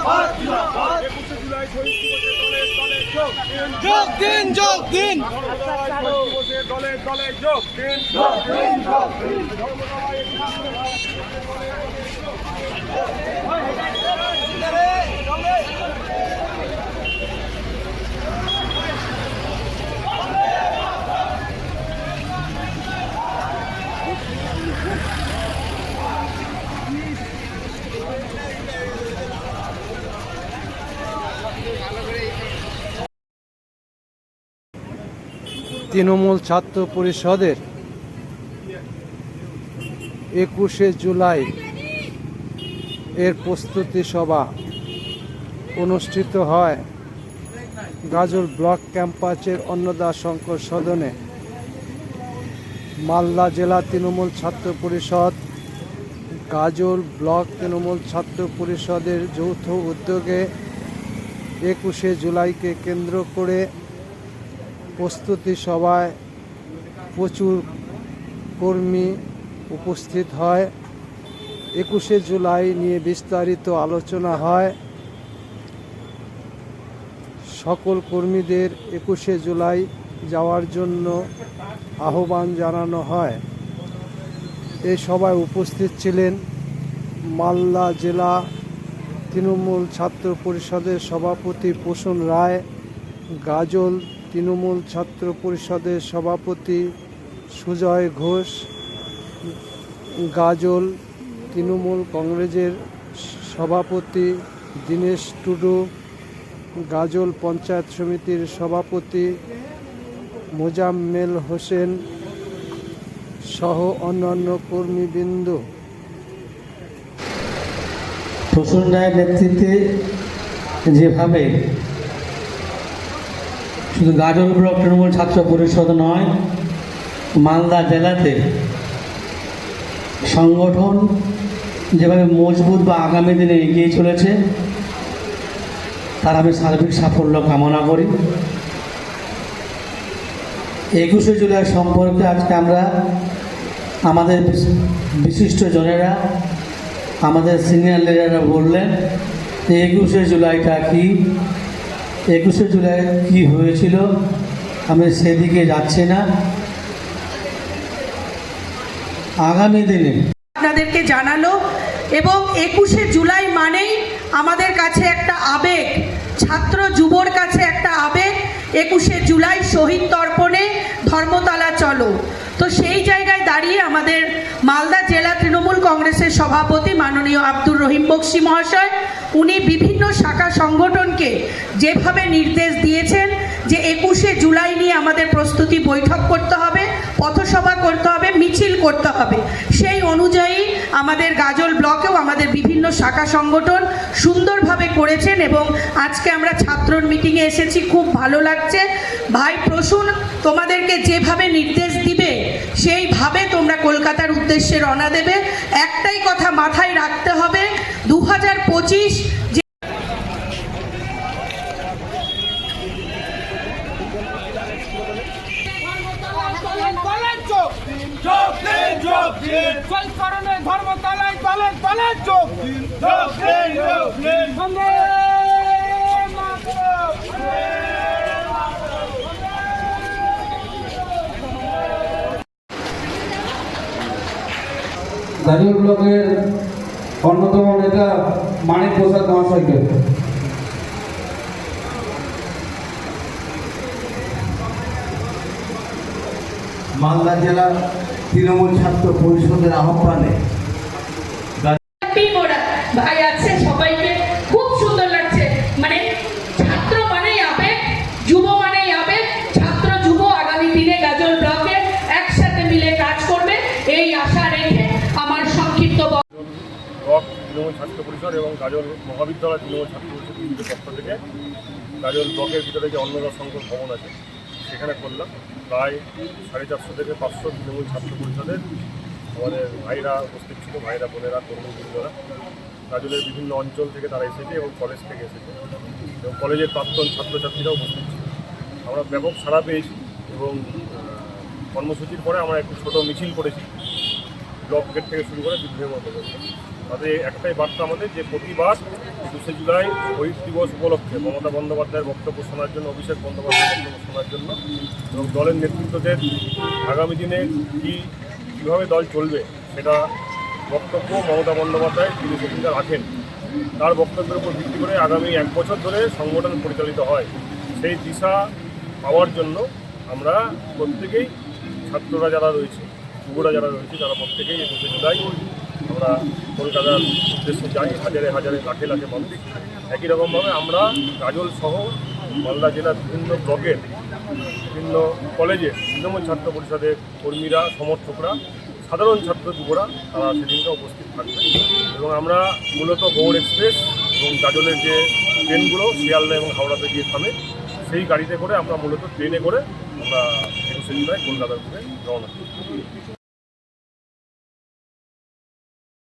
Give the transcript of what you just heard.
একুশে জুলাই শহীদ দিবসে দলে দলে যোগ দিন যোগ দিন যোগ দিন ধর্মতলায় শহীদ দিবসে দলে দলে যোগ দিন ধর্মতলায় একুশে জুলাই তৃণমূল ছাত্র পরিষদের একুশে জুলাই এর প্রস্তুতি সভা অনুষ্ঠিত হয় গাজল ব্লক ক্যাম্পাসের অন্নদা শঙ্কর সদনে। মালদা জেলা তৃণমূল ছাত্র পরিষদ, গাজল ব্লক তৃণমূল ছাত্র পরিষদের যৌথ উদ্যোগে একুশে জুলাইকে কেন্দ্র করে প্রস্তুতি সভায় প্রচুর কর্মী উপস্থিত হয়। একুশে জুলাই নিয়ে বিস্তারিত আলোচনা হয়। সকল কর্মীদের একুশে জুলাই যাওয়ার জন্য আহ্বান জানানো হয়। এই সভায় উপস্থিত ছিলেন মালদা জেলা তৃণমূল ছাত্র পরিষদের সভাপতি পোষণ রায়, গাজল তৃণমূল ছাত্র পরিষদের সভাপতি সুজয় ঘোষ, গাজল তৃণমূল কংগ্রেসের সভাপতি দীনেশ টুডু, গাজল পঞ্চায়েত সমিতির সভাপতি মোজাম্মেল হোসেন সহ অন্যান্য কর্মীবৃন্দ। প্রসূন রায়ের নেতৃত্বে যেভাবে শুধু গাজল ব্লক তৃণমূল ছাত্র পরিষদ নয়, মালদা জেলাতে সংগঠন যেভাবে মজবুত বা আগামী দিনে এগিয়ে চলেছে, তার আমি সার্বিক সাফল্য কামনা করি। একুশে জুলাই সম্পর্কে আজকে আমরা আমাদের বিশ- বিশিষ্ট জনেরা, আমাদের সিনিয়র লিডাররা বললেন, একুশে জুলাইটা কি? একুশে জুলাই কি হয়েছিল? আমি সেদিকে যাচ্ছি না। আগামী দিনে আপনাদেরকে জানালো, এবং একুশে জুলাই মানেই আমাদের কাছে একটা আবেগ, ছাত্র যুবর কাছে একটা আবেগ একুশে জুলাই শহীদ তর্পণে ধর্মতলা চলো। তো সেই জায়গায় দাঁড়িয়ে আমাদের মালদা জেলা তৃণমূল কংগ্রেসের সভাপতি মাননীয় আব্দুর রহিম বক্সি মহাশয়, উনি বিভিন্ন শাখা সংগঠনকে যেভাবে নির্দেশ দিয়েছেন যে একুশে জুলাই নিয়ে আমাদের প্রস্তুতি বৈঠক করতে হবে, পথসভা করতে হবে, মিছিল করতে হবে। সেই অনুযায়ী আমাদের গাজল ব্লকেও আমাদের বিভিন্ন শাখা সংগঠন সুন্দরভাবে করেছেন এবং আজকে আমরা ছাত্রর মিটিংয়ে এসেছি, খুব ভালো লাগছে। ভাই প্রসূন, তোমাদেরকে যেভাবে নির্দেশ দিবে, সেইভাবে তোমরা কলকাতার উদ্দেশ্যে রওনা দেবে। একটাই কথা মাথায় রাখতে হবে দু হাজার পঁচিশ যোগ দিন। সংস্করণে ধর্মতলায় তলে তলে যোগ দিন। যোগ দিন যোগ দিন। বন্দে মাতরম। গাজল ব্লকের অন্যতম নেতা মানিক প্রসাদ মহাশয়কে। মালদা জেলা তৃণমূল ছাত্র পরিষদের আহ্বানে ভাই আছে সবাইকে খুব সুন্দর লাগছে। মানে ছাত্র মানেই আবেগ যুব মানেই আবেগ ছাত্র যুব আগামী দিনে গাজল ব্লকে একসাথে মিলে কাজ করবে এই আশা রেখে আমার সংক্ষিপ্ত তৃণমূল ছাত্র পরিষদ এবং গাজল মহাবিদ্যালয় তৃণমূল ছাত্র পরিষদ বিভিন্ন পক্ষ থেকে গাজল ব্লকের ভিতরে যে অন্নদা সংঘ ভবন আছে সেখানে করলাম। প্রায় সাড়ে চারশো থেকে পাঁচশো তৃণমূল ছাত্র পরিষদের আমাদের ভাইরা উপস্থিত ছিল, ভাইরা, বোনেরা কর্মীবৃন্দরা গাজলের বিভিন্ন অঞ্চল থেকে তারা এসেছে এবং কলেজ থেকে এসেছে। এবং কলেজের প্রাক্তন ছাত্রছাত্রীরাও উপস্থিত ছিল। আমরা ব্যাপক সাড়া পেয়েছি এবং কর্মসূচির পরে আমরা একটু ছোটো মিছিল করেছি। ব্লক গেট থেকে শুরু করে বিভিন্ন মতো তাদের একটাই বার্তা আমাদের যে প্রতিবার একুশে জুলাই শহীদ দিবস উপলক্ষে মমতা বন্দ্যোপাধ্যায়ের বক্তব্য শোনার জন্য, অভিষেক বন্দ্যোপাধ্যায়ের বক্তব্য শোনার জন্য এবং দলের নেতৃত্বদের আগামী দিনে কী, কীভাবে দল চলবে সেটা বক্তব্য মমতা বন্দ্যোপাধ্যায় তিনি সেদিনটা রাখেন। তার বক্তব্যের উপর ভিত্তি করে আগামী এক বছর ধরে সংগঠন পরিচালিত হয়। সেই দিশা পাওয়ার জন্য আমরা প্রত্যেকেই ছাত্ররা যারা রয়েছে, যুবরা যারা রয়েছে তারা প্রত্যেকেই একুশে জুলাই আমরা কলকাতার উদ্দেশ্যে যাই, হাজারে হাজারে, লাখে লাখে মানুষ। একই রকমভাবে আমরা গাজল সহ মালদা জেলার বিভিন্ন ব্লকের, বিভিন্ন কলেজে তৃণমূল ছাত্র পরিষদের কর্মীরা, সমর্থকরা, সাধারণ ছাত্র যুবরা, তারা সেদিনকে উপস্থিত থাকবে। এবং আমরা মূলত গৌড় এক্সপ্রেস এবং গাজলের যে ট্রেনগুলো শিয়ালদা এবং হাওড়াতে গিয়ে থামে, সেই গাড়িতে করে আমরা মূলত ট্রেনে করে আমরা একুশে কলকাতার দিকে রওনা